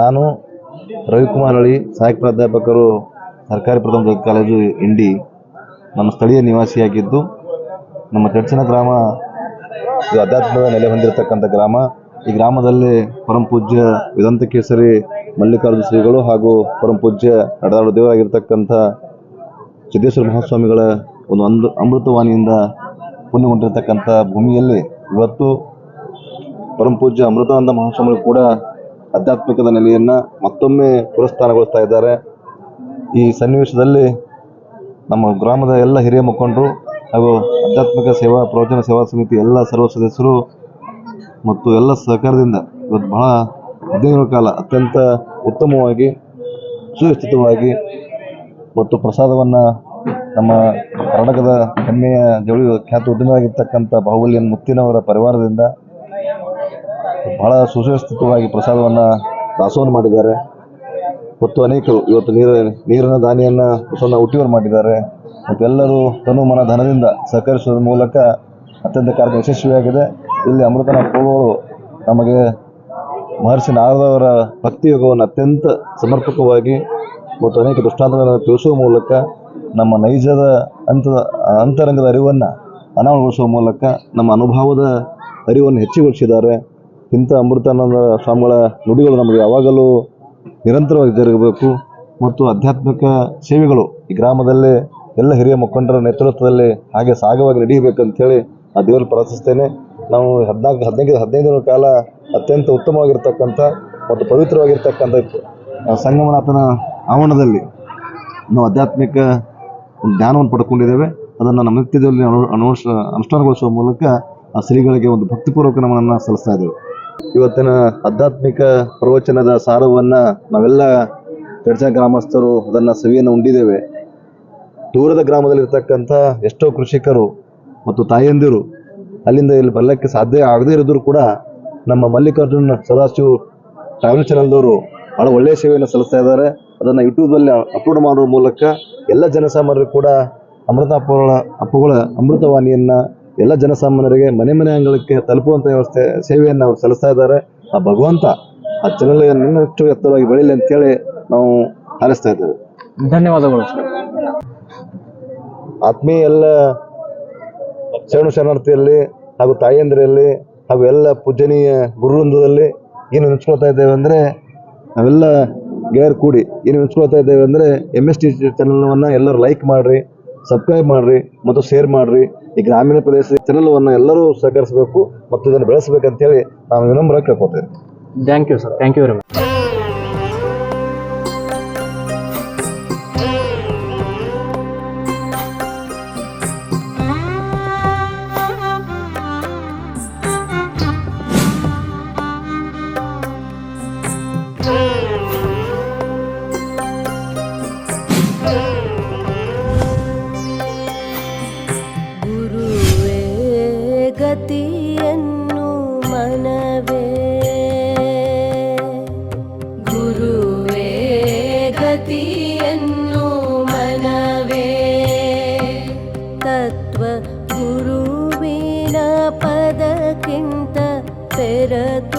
ನಾನು ರವಿಕುಮಾರ್ ಹಳ್ಳಿ ಸಹಾಯಕ ಪ್ರಾಧ್ಯಾಪಕರು, ಸರ್ಕಾರಿ ಪ್ರಥಮ ಕಾಲೇಜು ಇಂಡಿ, ನಮ್ಮ ಸ್ಥಳೀಯ ನಿವಾಸಿಯಾಗಿದ್ದು, ನಮ್ಮ ಚರ್ಚಿನ ಗ್ರಾಮ ಇದು ಅಧ್ಯಾತ್ಮದ ನೆಲೆ ಹೊಂದಿರತಕ್ಕಂಥ ಗ್ರಾಮ. ಈ ಗ್ರಾಮದಲ್ಲಿ ಪರಮ ಪೂಜ್ಯ ವೇದಾಂತ ಕೇಸರಿ ಮಲ್ಲಿಕಾರ್ಜುನ ಶ್ರೀಗಳು ಹಾಗೂ ಪರಮ ಪೂಜ್ಯ ನಡೆದಾಡು ದೇವರಾಗಿರ್ತಕ್ಕಂಥ ಸಿದ್ದೇಶ್ವರ ಮಹಾಸ್ವಾಮಿಗಳ ಒಂದು ಅಂದು ಅಮೃತವಾಣಿಯಿಂದ ಪುಣ್ಯಗೊಂಡಿರತಕ್ಕಂಥ ಭೂಮಿಯಲ್ಲಿ ಇವತ್ತು ಪರಮ ಪೂಜ್ಯ ಅಮೃತಾನಂದ ಮಹಾಸ್ವಾಮಿಗಳು ಕೂಡ ಆಧ್ಯಾತ್ಮಿಕದ ನೆಲೆಯನ್ನ ಮತ್ತೊಮ್ಮೆ ಪುರಸ್ಕಾರಗೊಳಿಸ್ತಾ ಇದ್ದಾರೆ. ಈ ಸನ್ನಿವೇಶದಲ್ಲಿ ನಮ್ಮ ಗ್ರಾಮದ ಎಲ್ಲ ಹಿರಿಯ ಮುಖಂಡರು ಹಾಗೂ ಆಧ್ಯಾತ್ಮಿಕ ಸೇವಾ, ಪ್ರವಚನ ಸೇವಾ ಸಮಿತಿ ಎಲ್ಲ ಸರ್ವ ಸದಸ್ಯರು ಮತ್ತು ಎಲ್ಲ ಸಹಕಾರದಿಂದ ಇವತ್ತು ಬಹಳ ಹದಿನೈದು ಕಾಲ ಅತ್ಯಂತ ಉತ್ತಮವಾಗಿ, ಸುವ್ಯವಸ್ಥಿತವಾಗಿ ಮತ್ತು ಪ್ರಸಾದವನ್ನು ನಮ್ಮ ಕರ್ನಾಟಕದ ಹೆಮ್ಮೆಯ ಜವಳಿ ಖ್ಯಾತ ಉದ್ಯಮಿಯಾಗಿರ್ತಕ್ಕಂಥ ಬಾಹುಬಲಿಯನ್ ಮುತ್ತಿನವರ ಪರಿವಾರದಿಂದ ಬಹಳ ಸುವ್ಯವಸ್ಥಿತವಾಗಿ ಪ್ರಸಾದವನ್ನು ದಾಸೋಹ ಮಾಡಿದ್ದಾರೆ. ಮತ್ತು ಅನೇಕರು ಇವತ್ತು ನೀರು, ನೀರಿನ ದಾನಿಯನ್ನ ಬಸವಣ್ಣ ಹುಟ್ಟಿಯವರು ಮಾಡಿದ್ದಾರೆ. ಮತ್ತೆಲ್ಲರೂ ತನು ಮನ ಧನದಿಂದ ಸಹಕರಿಸುವ ಮೂಲಕ ಅತ್ಯಂತ ಕಾರ್ಯಕ್ರಮ ಯಶಸ್ವಿಯಾಗಿದೆ. ಇಲ್ಲಿ ಅಮೃತನ ಪೂರ್ವಗಳು ನಮಗೆ ಮಹರ್ಷಿ ನಾರದವರ ಭಕ್ತಿ ಯೋಗವನ್ನು ಅತ್ಯಂತ ಸಮರ್ಪಕವಾಗಿ ಮತ್ತು ಅನೇಕ ದೃಷ್ಟಾಂತಗಳನ್ನು ತಿಳಿಸುವ ಮೂಲಕ ನಮ್ಮ ನೈಜದ ಅಂತದ ಅಂತರಂಗದ ಅರಿವನ್ನು ಅನಾವರಣಗೊಳಿಸುವ ಮೂಲಕ ನಮ್ಮ ಅನುಭವದ ಅರಿವನ್ನು ಹೆಚ್ಚಿಗೊಳಿಸಿದ್ದಾರೆ. ಇಂಥ ಅಮೃತಾನಂದ ಸ್ವಾಮಿಗಳ ನುಡಿಗಳು ನಮಗೆ ಯಾವಾಗಲೂ ನಿರಂತರವಾಗಿ ಜರುಗಬೇಕು. ಮತ್ತು ಆಧ್ಯಾತ್ಮಿಕ ಸೇವೆಗಳು ಈ ಗ್ರಾಮದಲ್ಲಿ ಎಲ್ಲ ಹಿರಿಯ ಮುಖಂಡರ ನೇತೃತ್ವದಲ್ಲಿ ಹಾಗೆ ಸಾಗವಾಗಿ ನಡೆಯಬೇಕಂಥೇಳಿ ಆ ದೇವರಲ್ಲಿ ಪ್ರಾರ್ಥಿಸ್ತೇನೆ. ನಾವು ಹದಿನಾಲ್ಕು, ಹದಿನೈದು ಹದಿನೈದು ದಿನಗಳ ಕಾಲ ಅತ್ಯಂತ ಉತ್ತಮವಾಗಿರ್ತಕ್ಕಂಥ ಮತ್ತು ಪವಿತ್ರವಾಗಿರ್ತಕ್ಕಂಥ ಸಂಗಮನಾಥನ ಆವರಣದಲ್ಲಿ ನಾವು ಆಧ್ಯಾತ್ಮಿಕ ಜ್ಞಾನವನ್ನು ಪಡ್ಕೊಂಡಿದ್ದೇವೆ. ಅದನ್ನು ನಮ್ಮ ನಿತ್ಯದಲ್ಲಿ ಅನು ಅನುವರ್ಷ ಅನುಷ್ಠಾನಗೊಳಿಸುವ ಮೂಲಕ ಆ ಶ್ರೀಗಳಿಗೆ ಒಂದು ಭಕ್ತಿಪೂರ್ವಕ ನಮ್ಮನ್ನು ಸಲ್ಲಿಸ್ತಾ ಇದ್ದೇವೆ. ಇವತ್ತಿನ ಆಧ್ಯಾತ್ಮಿಕ ಪ್ರವಚನದ ಸಾರವನ್ನು ನಾವೆಲ್ಲ ಚರ್ಚ ಗ್ರಾಮಸ್ಥರು ಅದನ್ನು ಸವಿಯನ್ನು ಉಂಡಿದ್ದೇವೆ. ದೂರದ ಗ್ರಾಮದಲ್ಲಿರ್ತಕ್ಕಂಥ ಎಷ್ಟೋ ಕೃಷಿಕರು ಮತ್ತು ತಾಯಂದಿರು ಅಲ್ಲಿಂದ ಇಲ್ಲಿ ಬರಲಿಕ್ಕೆ ಸಾಧ್ಯ ಆಗದೇ ಇರೋದ್ರು ಕೂಡ ನಮ್ಮ ಮಲ್ಲಿಕಾರ್ಜುನ ಸದಾಶಿವ ಟ್ರಾವೆಲ್ ಚಾನಲ್ದವರು ಬಹಳ ಒಳ್ಳೆಯ ಸೇವೆಯನ್ನು ಸಲ್ಲಿಸ್ತಾ ಇದ್ದಾರೆ. ಅದನ್ನು ಯೂಟ್ಯೂಬಲ್ಲಿ ಅಪ್ಲೋಡ್ ಮಾಡುವ ಮೂಲಕ ಎಲ್ಲ ಜನಸಾಮಾನ್ಯರು ಕೂಡ ಅಮೃತ ಅಪ್ಪುಗಳ ಅಪ್ಪುಗಳ ಅಮೃತವಾಣಿಯನ್ನು ಎಲ್ಲ ಜನಸಾಮಾನ್ಯರಿಗೆ ಮನೆ ಮನೆ ಅಂಗಳಕ್ಕೆ ತಲುಪುವಂಥ ವ್ಯವಸ್ಥೆ ಸೇವೆಯನ್ನು ಅವರು ಸಲ್ಲಿಸ್ತಾ ಇದ್ದಾರೆ. ಆ ಭಗವಂತ ಆ ಚಾನಲ್ ಇನ್ನಷ್ಟು ಎತ್ತರವಾಗಿ ಬೆಳೀಲಿ ಅಂತೇಳಿ ನಾವು ಹಾರೈಸ್ತಾ ಇದ್ದೇವೆ. ಧನ್ಯವಾದಗಳು. ಆತ್ಮೀಯ ಎಲ್ಲ ಶರಣು ಶರಣಾರ್ಥಿಯಲ್ಲಿ ಹಾಗೂ ತಾಯಂದಿರಲ್ಲಿ ಹಾಗೂ ಎಲ್ಲ ಪೂಜನೀಯ ಗುರುವೃಂದದಲ್ಲಿ ಏನು ನೆನೆಸ್ಕೊಳ್ತಾ ಇದ್ದೇವೆ ಅಂದರೆ ನಾವೆಲ್ಲ ಗೆಳೆಯರು ಕೂಡಿ ಏನು ನೆನೆಸ್ಕೊಳ್ತಾ ಇದ್ದೇವೆ ಅಂದರೆ ಎಂ ಎಸ್ ಟಿ ಚಾನಲ್ವನ್ನು ಎಲ್ಲರೂ ಲೈಕ್ ಮಾಡಿರಿ ಸಬ್ಸ್ಕ್ರೈಬ್ ಮಾಡಿರಿ ಮತ್ತು ಶೇರ್ ಮಾಡಿರಿ. ಈ ಗ್ರಾಮೀಣ ಪ್ರದೇಶ ಚಾನಲ್ವನ್ನು ಎಲ್ಲರೂ ಸಹಕರಿಸಬೇಕು ಮತ್ತು ಇದನ್ನು ಬೆಳೆಸಬೇಕಂತೇಳಿ ನಾನು ವಿನಮ್ರ ಕೇಳ್ಕೊತೇನೆ thank you sir thank you very much ಗತಿಯನ್ನು ಮನವೇ. ಗುರುವೇ ಗತಿಯನ್ನು ಮನವೇ. ತತ್ವ ಗುರುವಿನ ಪದಕ್ಕಿಂತ ಘನವೇ